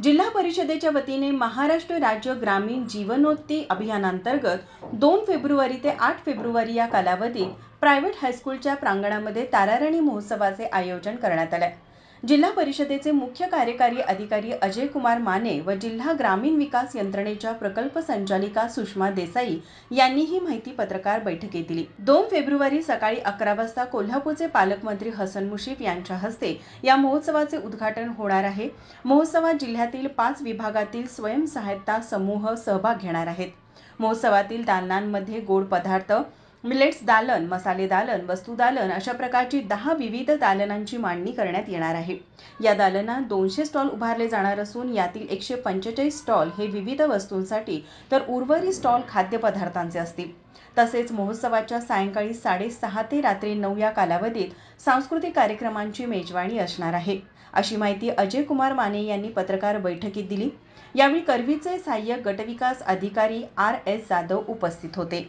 जिल्हा परिषदेच्या वतीने महाराष्ट्र राज्य ग्रामीण जीवनोत्ती अभियानांतर्गत दोन फेब्रुवारी ते आठ फेब्रुवारी या कालावधीत प्रायव्हेट हायस्कूलच्या प्रांगणामध्ये ताराराणी महोत्सवाचे आयोजन करण्यात आले जिल्हा परिषदेचे मुख्य कार्यकारी अधिकारी अजय कुमार माने व जिल्हा ग्रामीण विकास यंत्रणेच्या प्रकल्प संचालिका सुषमा देसाई यांनी ही माहिती पत्रकार बैठकीत दिली. दोन फेब्रुवारी सकाळी अकरा वाजता कोल्हापूरचे पालकमंत्री हसन मुशीफ यांच्या हस्ते या महोत्सवाचे उद्घाटन होणार आहे. महोत्सवात जिल्ह्यातील पाच विभागातील स्वयंसहायता समूह सहभाग घेणार आहेत. महोत्सवातील दालनांमध्ये गोड पदार्थ मिलेट्स दालन मसाले दालन वस्तू दालन अशा प्रकारची दहा विविध दालनांची मांडणी करण्यात येणार आहे. या दालनात दोनशे स्टॉल उभारले जाणार असून यातील एकशे पंचेचाळीस स्टॉल हे विविध वस्तूंसाठी तर उर्वरित स्टॉल खाद्यपदार्थांचे असतील. तसेच महोत्सवाच्या सायंकाळी साडेसहा ते रात्री नऊ या कालावधीत सांस्कृतिक कार्यक्रमांची मेजवानी असणार आहे. अशी माहिती अजय कुमार माने यांनी पत्रकार बैठकीत दिली. यावेळी करवीचे सहाय्यक गटविकास अधिकारी आर एस जाधव उपस्थित होते.